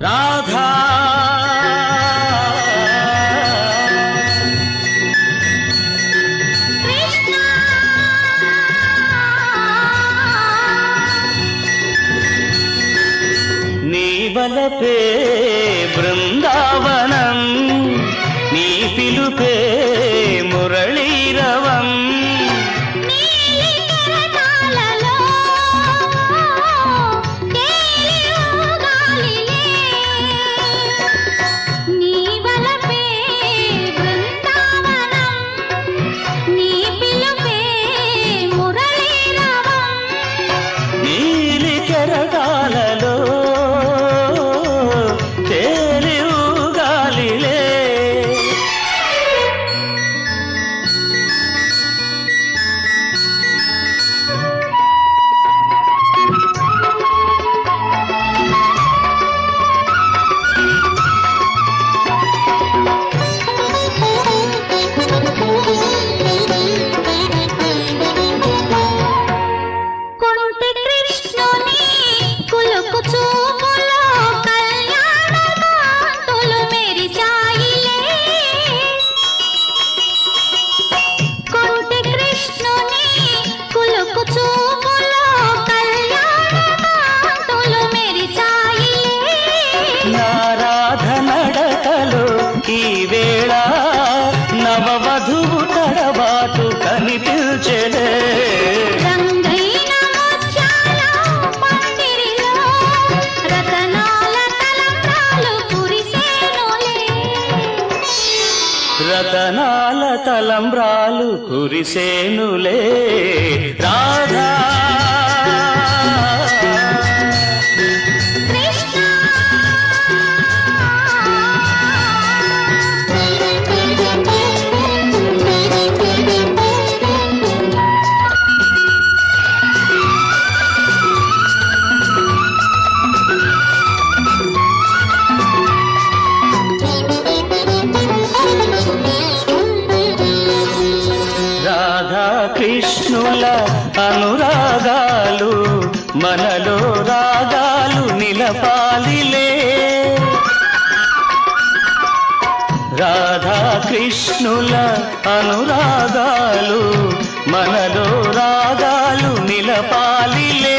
రాధా. నీవలపే బృందావనం నీ పిలుపే వేళ నవవధువు తడబాటు కనిపించలే రతనాల తలంబ్రాలు కురిసేనులే. రాధా. కృష్ణుల అనురాగాలు మనలో రాగాలు నిలపాలిలే. రాధా కృష్ణుల అనురాగాలు మనలో రాగాలు నిలపాలిలే.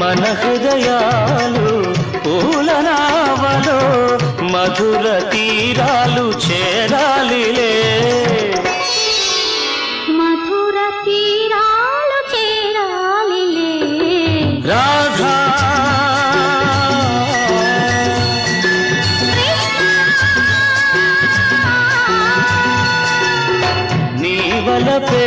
మన హృదయాలు పూలనావలో మధుర తీరాలు చేరాలి మధుర తీరాలు చేరాలిలే. రాధా. నీ వలపే